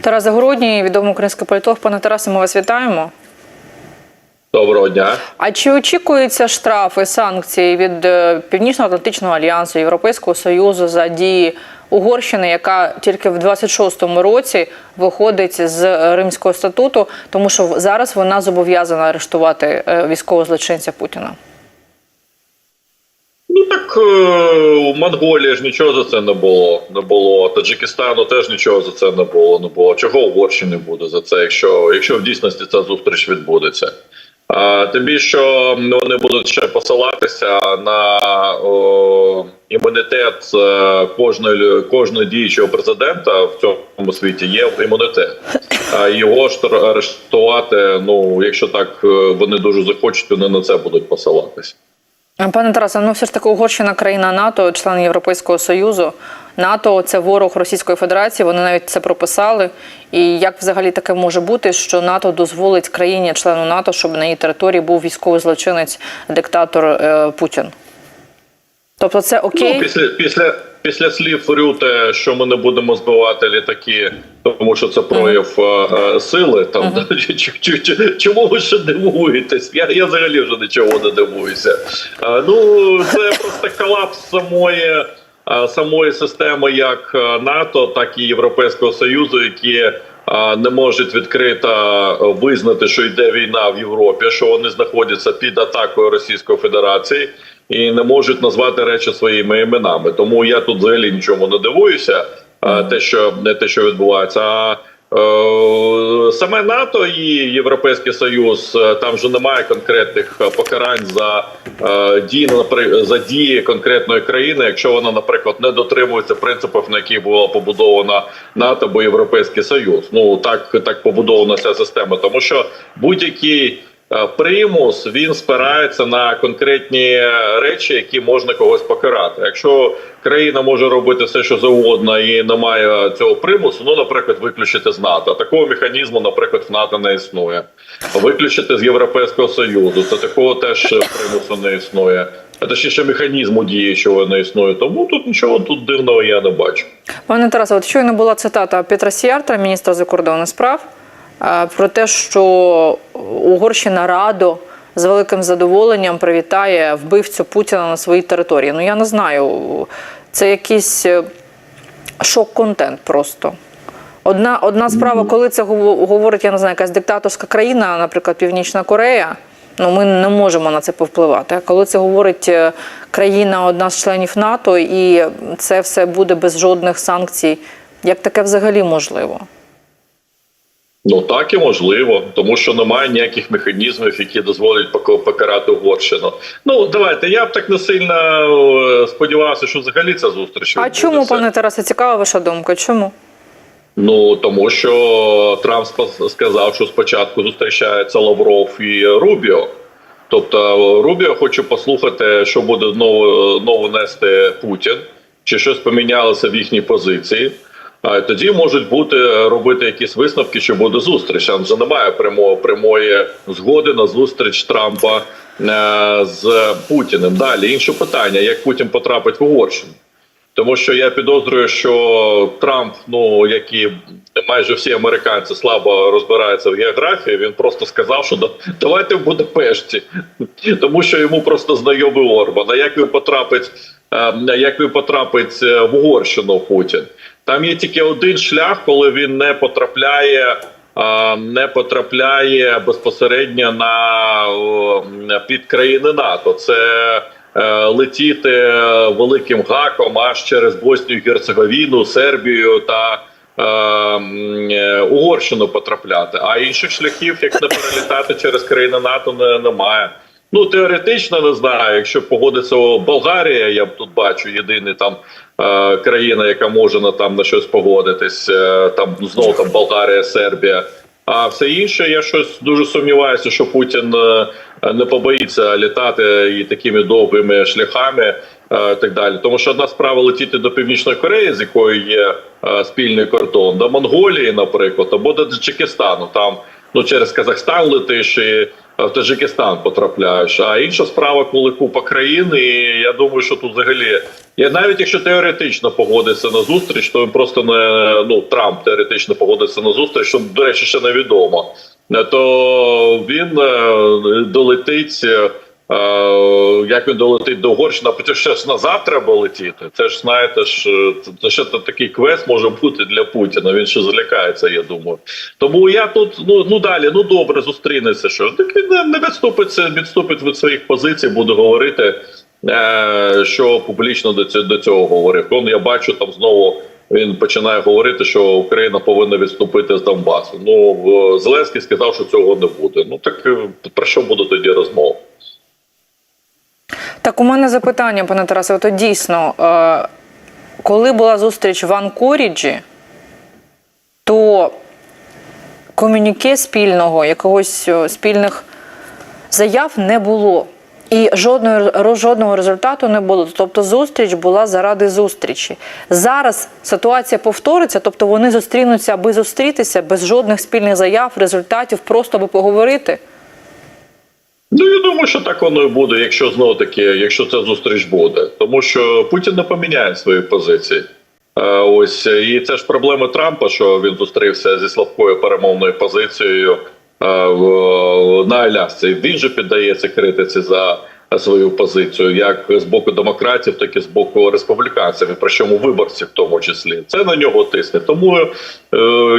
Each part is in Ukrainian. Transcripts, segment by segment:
Тарас Загородній, відомий український політолог. Пане Тарасе, ми вас вітаємо. Доброго дня. А чи очікуються штрафи, санкції від е, Північно-Атлантичного альянсу, Європейського союзу за дії Угорщини, яка тільки в 26-му році виходить з Римського статуту, тому що зараз вона зобов'язана арештувати е, військового злочинця Путіна? Е, у Монголії ж нічого за це не було. Не було. Таджикистану теж нічого за це не було. Не було. Чого Угорщини буде за це, якщо, якщо в дійсності ця зустріч відбудеться? А, тим більше вони будуть ще посилатися на о, імунітет е, кожної кожного діючого президента в цьому світі є імунітет. А його ж арештувати, ну якщо так е, вони дуже захочуть, вони на це будуть посилатися. Пане Тарасе, ну все ж таки Угорщина країна НАТО, член Європейського Союзу. НАТО це ворог Російської Федерації. Вони навіть це прописали. І як взагалі таке може бути, що НАТО дозволить країні, члену НАТО, щоб на її території був військовий злочинець, диктатор е, Путін? Тобто, це окей? Ну, після після після слів Рюте, що ми не будемо збивати літаки, тому що це прояв е, сили. Там ч- ч- чому ви ще дивуєтесь? Я я взагалі вже нічого не дивуюся. Е, ну це просто колапс самої. Самої системи, як НАТО, так і Європейського союзу, які не можуть відкрито визнати, що йде війна в Європі, що вони знаходяться під атакою Російської Федерації, і не можуть назвати речі своїми іменами. Тому я тут взагалі нічому не дивуюся. е, Те, що не те, що відбувається, а е, саме НАТО і Європейський Союз е, там вже немає конкретних покарань за дії за дії конкретної країни, якщо вона, наприклад, не дотримується принципів, на яких була побудована НАТО або Європейський Союз. Ну так так побудована ця система, тому що будь-який примус він спирається на конкретні речі, які можна когось покарати. Якщо країна може робити все, що завгодно, і немає цього примусу, ну наприклад, виключити з НАТО. Такого механізму, наприклад, в НАТО не існує. Виключити з Європейського союзу, то такого теж примусу не існує. А точніше механізму діючого не існує. Тому тут нічого тут дивного я не бачу. Пане Тарасе, от щойно була цитата Петра Сіяртра, міністра закордонних справ, е, про те, що Угорщина радо з великим задоволенням привітає вбивцю Путіна на своїй території. Ну я не знаю, це якийсь е, шок-контент просто. Одна, одна справа, коли це говорить, я не знаю, якась диктаторська країна, наприклад, Північна Корея. Ну, ми не можемо на це повпливати. А коли це говорить е, країна, одна з членів НАТО, і це все буде без жодних санкцій, як таке взагалі можливо? Ну так і можливо, тому що немає ніяких механізмів, які дозволять покарати Угорщину. Ну давайте я б так не сильно е, сподівався, що взагалі ця зустріч. А чому, пане Тарасе, цікава ваша думка? Чому? Ну тому що Трамп сказав, що спочатку зустрічається Лавров і Рубіо. Тобто Рубіо хоче послухати, що буде знову, знову нести Путін, чи щось помінялося в їхній позиції. Тоді можуть бути робити якісь висновки, що буде зустріч. Там вже немає прямої прямої згоди на зустріч Трампа е, з Путіним. Далі інше питання: як Путін потрапить в Угорщину? Тому що я підозрюю, що Трамп, ну як і майже всі американці, слабо розбираються в географії. Він просто сказав, що давайте в Будапешті, тому що йому просто знайомий Орбан. А як він потрапить, е, як він потрапить е, в Угорщину Путін? Там є тільки один шлях, коли він не потрапляє. Не потрапляє безпосередньо на під країни НАТО. Це е, летіти е, великим гаком аж через Боснію Герцеговіну, Сербію та е, Угорщину потрапляти. А інших шляхів, як не перелітати через країни НАТО, не, немає. Ну теоретично не знаю. Якщо погодиться Болгарія, я б тут бачу єдиний там е, країна, яка може на там на щось погодитись. Е, там знову там Болгарія, Сербія. А все інше, я щось дуже сумніваюся, що Путін е, не побоїться літати і такими довгими шляхами. Так далі, тому що одна справа летіти до північної Кореї, з якою є спільний кордон, до Монголії, наприклад, або до Таджикистану. Там ну через Казахстан летиш і в Таджикистан потрапляєш. А інша справа, коли купа країн, і я думаю, що тут взагалі. Я навіть якщо теоретично погодиться на зустріч, то він просто не ну Трамп теоретично погодиться на зустріч, що до речі, ще невідомо. Е, То він е, долетить. Е, Як він долетить до Угорщини, потім ще ж назад треба летіти. Це ж знаєте ж, е, це- ще та- такий квест може бути для Путіна. Він ще злякається, я думаю. Тому я тут ну ну далі, ну добре, зустрінеться. Що так він не- не відступиться, відступить від своїх позицій, буде говорити, е, що публічно до цього до цього говорив. Он я бачу там знову. Він починає говорити, що Україна повинна відступити з Донбасу. Ну Зеленський сказав, що цього не буде. Ну так е, про що буде тоді розмова? Так, у мене запитання, пане Тарасе, от дійсно, е, коли була зустріч в Анкоріджі, то комюніке спільного, якогось е, спільних заяв не було. І жодної, жодного результату не було. Тобто зустріч була заради зустрічі. Зараз ситуація повториться, тобто вони зустрінуться, аби зустрітися без жодних спільних заяв, результатів, просто аби поговорити. Ну я думаю, що так воно і буде, якщо знову таки, якщо ця зустріч буде, тому що Путін не поміняє свої позиції. Е, Ось і це ж проблема Трампа, що він зустрівся зі слабкою перемовною позицією е, на Алясці. Він же піддається критиці за свою позицію, як з боку демократів, так і з боку республіканців, і причому виборців, в тому числі. Це на нього тисне. Тому, е,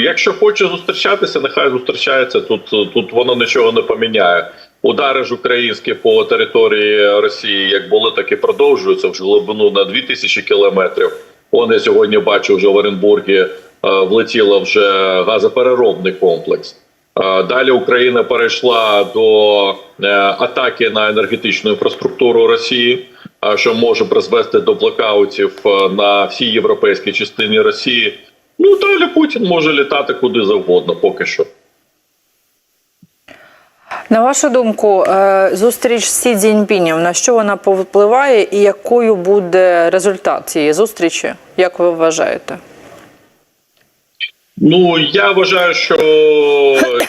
якщо хоче зустрічатися, нехай зустрічається. Тут тут воно нічого не поміняє. Удари ж українські по території Росії як були, так і продовжуються в глибину на 2000 кілометрів. Он я сьогодні бачу вже в Оренбургі е, влетіло вже газопереробний комплекс. Е, Далі Україна перейшла до е, атаки на енергетичну інфраструктуру Росії, що може призвести до блокаутів на всій європейській частині Росії. Ну далі Путін може літати куди завгодно, поки що. На вашу думку, е, зустріч з Сі Цзіньпінем, на що вона повпливає і якою буде результат цієї зустрічі? Як ви вважаєте? Ну я вважаю, що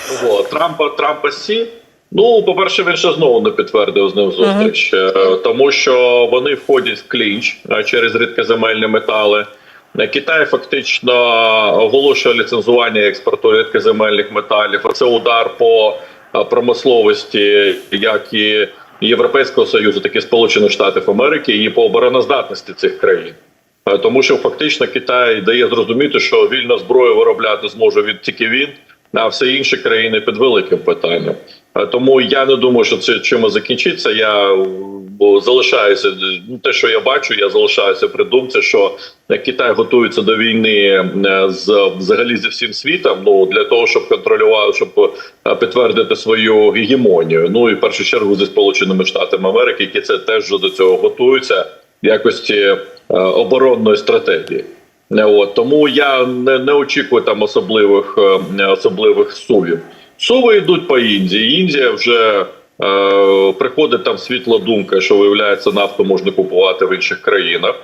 кого Трампа Трампа сі. Ну, по-перше, він ще знову не підтвердив з ним зустріч, е, тому що вони входять в клінч е, через рідкоземельні метали. Китай фактично оголошує ліцензування експорту рідкоземельних металів. Це удар по промисловості, як і Європейського союзу, так і Сполучених Штатів Америки, і по обороноздатності цих країн. Е, Тому що фактично Китай дає зрозуміти, що вільно зброю виробляти зможе від тільки він, а все інші країни під великим питанням. Е, Тому я не думаю, що це чимось закінчиться. Я е, бо залишаюся ну, те, що я бачу, я залишаюся при думці, що е, Китай готується до війни е, з взагалі зі всім світом. Ну для того, щоб контролювати, щоб е, підтвердити свою гегемонію. Ну і в першу чергу зі сполученими штатами Америки, які це теж до цього готуються в якості оборонної стратегії. От тому я не, не очікую там особливих особливих сувів. Суви йдуть по Індії. Індія вже приходить там світла думка, що виявляється, нафту можна купувати в інших країнах.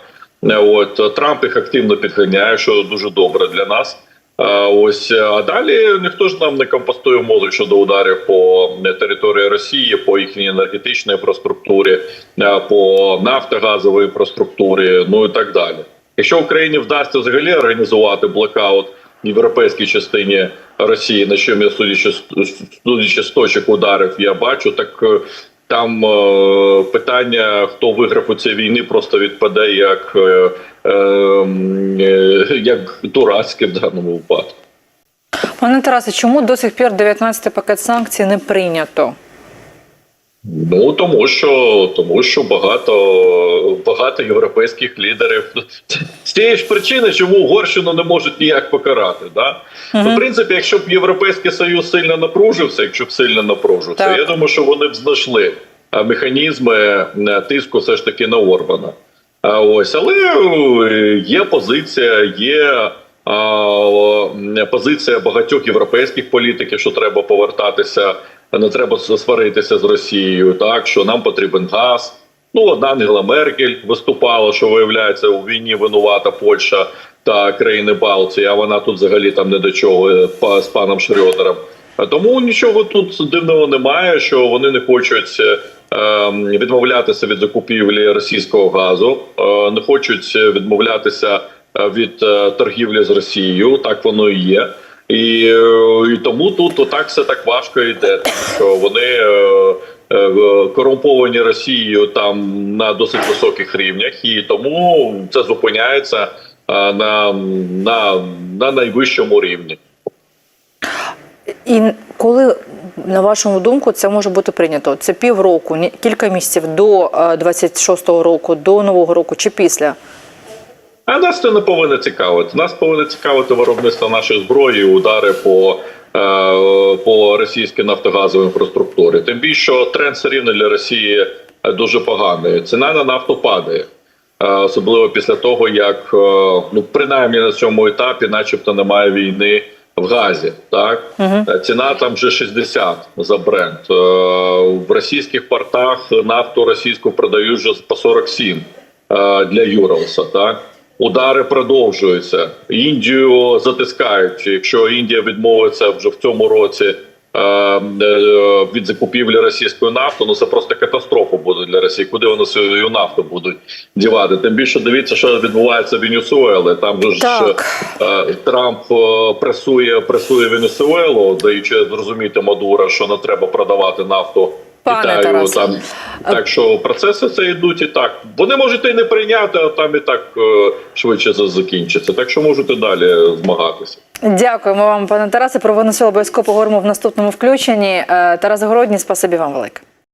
Е, От е, Трамп їх активно підганяє, що дуже добре для нас. Е, Ось е, а далі ніхто ж нам не компостує мозок щодо ударів по е, території Росії, по їхній енергетичній інфраструктурі, е, по нафтогазовій інфраструктурі, ну і так далі. Якщо Україні вдасться взагалі організувати блокаут європейській частині Росії, на чому я судячи судячи з точок ударів, я бачу, так е, там е, питання, хто виграв у цій війні, просто відпаде як, е, е, е, як дурацьке в даному випадку. Пане Тарасе, чому до сих пір 19 пакет санкцій не прийнято? Ну тому що тому, що багато багато європейських лідерів з тієї ж причини, чому Угорщину не можуть ніяк покарати. Да? Ну, в принципі, якщо б Європейський Союз сильно напружився, якщо б сильно напружився, Так. я думаю, що вони б знайшли механізми тиску все ж таки на Орбана. А ось, але е, є позиція, є. Позиція багатьох європейських політиків, що треба повертатися, не треба сваритися з Росією, так що нам потрібен газ. Ну, одна Ангела Меркель виступала, що виявляється у війні винувата Польща та країни Балтії, а вона тут взагалі там не до чого е, з паном Шрёдером. А Тому нічого тут дивного немає, що вони не хочуть е, ем, відмовлятися від закупівлі російського газу, е, не хочуть відмовлятися від е, торгівлі з Росією. Так воно і є. І, е, і тому тут отак все так важко йде, що вони е, е, корумповані Росією там на досить високих рівнях, і тому це зупиняється е, на, на, на найвищому рівні. І коли, на вашому думку, це може бути прийнято? Це півроку, кілька місяців до е, 26-го року, до Нового року чи після? А нас це не повинно цікавити. Нас повинно цікавити виробництво нашої зброї, удари по, е, по російській нафтогазовій інфраструктурі. Тим більше що тренд все рівно для Росії е, дуже поганий. Ціна на нафту падає. Е, Особливо після того, як ну принаймні на цьому етапі, начебто, немає війни в газі. Так Е, ціна там вже 60 за бренд. В російських портах нафту російську продають вже по 47 е, для Юралса. Так удари продовжуються. Індію затискають. Якщо Індія відмовиться вже в цьому році. е, е, Від закупівлі російської нафти, ну це просто катастрофа буде для Росії. Куди вони свою нафту будуть дівати? Тим більше дивіться, що відбувається в Венесуелі. Там же ж Так. Е, Трамп пресує пресує Венесуелу, даючи зрозуміти Мадура, що не треба продавати нафту Пане Китаю. Тарасе. Там так що процеси це йдуть і так. Вони можете і не прийняти, а там і так е, швидше це закінчиться. Так що можете далі змагатися. Дякуємо вам, пане Тарасе. Про Венесуелу обов'язково поговоримо в наступному включенні. Е, Тарас Городній, спасибі вам велике.